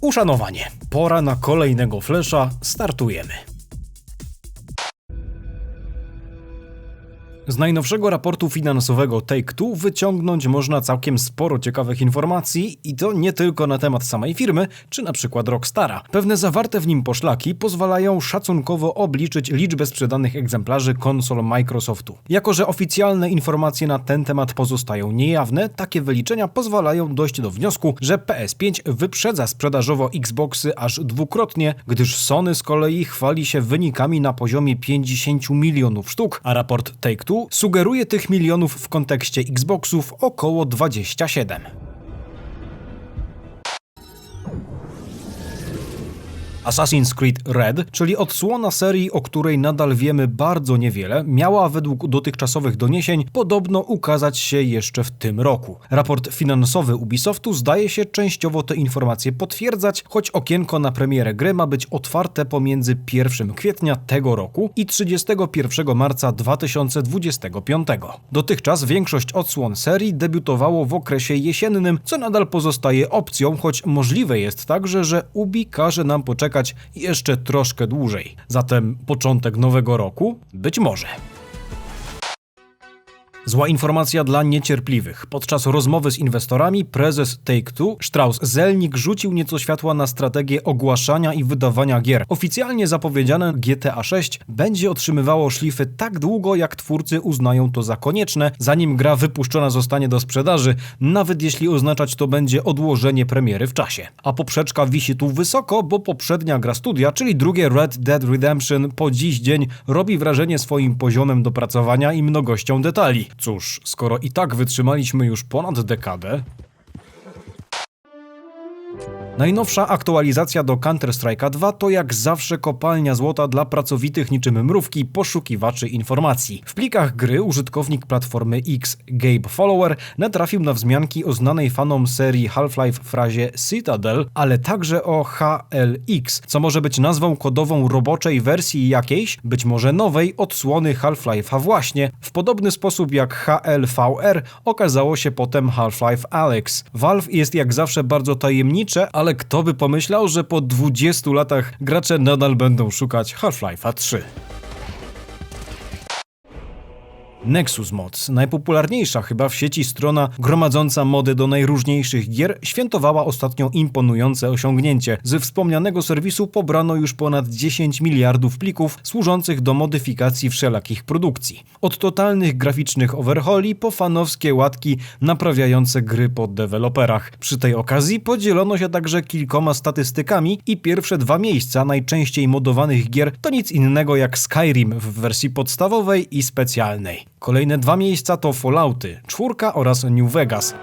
Uszanowanie. Pora na kolejnego flesza. Startujemy. Z najnowszego raportu finansowego Take-Two wyciągnąć można całkiem sporo ciekawych informacji i to nie tylko na temat samej firmy, czy na przykład Rockstara. Pewne zawarte w nim poszlaki pozwalają szacunkowo obliczyć liczbę sprzedanych egzemplarzy konsol Microsoftu. Jako, że oficjalne informacje na ten temat pozostają niejawne, takie wyliczenia pozwalają dojść do wniosku, że PS5 wyprzedza sprzedażowo Xboxy aż dwukrotnie, gdyż Sony z kolei chwali się wynikami na poziomie 50 milionów sztuk, a raport Take-Two sugeruje tych milionów w kontekście Xboxów około 27. Assassin's Creed Red, czyli odsłona serii, o której nadal wiemy bardzo niewiele, miała według dotychczasowych doniesień podobno ukazać się jeszcze w tym roku. Raport finansowy Ubisoftu zdaje się częściowo te informacje potwierdzać, choć okienko na premierę gry ma być otwarte pomiędzy 1 kwietnia tego roku i 31 marca 2025. Dotychczas większość odsłon serii debiutowało w okresie jesiennym, co nadal pozostaje opcją, choć możliwe jest także, że Ubi każe nam poczekać jeszcze troszkę dłużej. Zatem początek nowego roku? Być może. Zła informacja dla niecierpliwych. Podczas rozmowy z inwestorami prezes Take-Two Strauss-Zelnick rzucił nieco światła na strategię ogłaszania i wydawania gier. Oficjalnie zapowiedziane GTA 6 będzie otrzymywało szlify tak długo, jak twórcy uznają to za konieczne, zanim gra wypuszczona zostanie do sprzedaży, nawet jeśli oznaczać to będzie odłożenie premiery w czasie. A poprzeczka wisi tu wysoko, bo poprzednia gra studia, czyli drugie Red Dead Redemption po dziś dzień robi wrażenie swoim poziomem dopracowania i mnogością detali. Cóż, skoro i tak wytrzymaliśmy już ponad dekadę, Najnowsza aktualizacja do Counter-Strike'a 2 to jak zawsze kopalnia złota dla pracowitych niczym mrówki poszukiwaczy informacji. W plikach gry użytkownik platformy X Gabe Follower natrafił na wzmianki o znanej fanom serii Half-Life frazie Citadel, ale także o HLX, co może być nazwą kodową roboczej wersji jakiejś, być może nowej odsłony Half-Life'a właśnie. W podobny sposób jak HLVR okazało się potem Half-Life Alex. Valve jest jak zawsze bardzo tajemnicze, ale kto by pomyślał, że po 20 latach gracze nadal będą szukać Half-Life'a 3. Nexus Mods, najpopularniejsza chyba w sieci strona gromadząca mody do najróżniejszych gier, świętowała ostatnio imponujące osiągnięcie. Ze wspomnianego serwisu pobrano już ponad 10 miliardów plików służących do modyfikacji wszelakich produkcji. Od totalnych graficznych overholi po fanowskie łatki naprawiające gry po deweloperach. Przy tej okazji podzielono się także kilkoma statystykami i pierwsze dwa miejsca najczęściej modowanych gier to nic innego jak Skyrim w wersji podstawowej i specjalnej. Kolejne dwa miejsca to Fallouty, czwórka oraz New Vegas.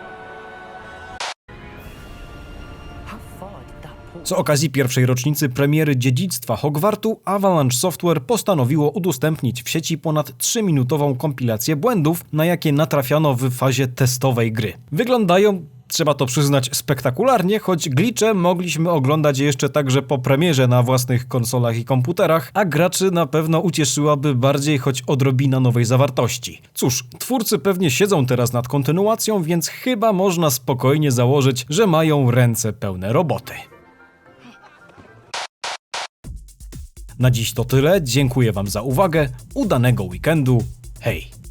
Z okazji pierwszej rocznicy premiery dziedzictwa Hogwartu, Avalanche Software postanowiło udostępnić w sieci ponad 3-minutową kompilację błędów, na jakie natrafiano w fazie testowej gry. Wyglądają trzeba to przyznać, spektakularnie, choć glicze mogliśmy oglądać jeszcze także po premierze na własnych konsolach i komputerach, a graczy na pewno ucieszyłaby bardziej choć odrobina nowej zawartości. Cóż, twórcy pewnie siedzą teraz nad kontynuacją, więc chyba można spokojnie założyć, że mają ręce pełne roboty. Na dziś to tyle, dziękuję Wam za uwagę, udanego weekendu, hej!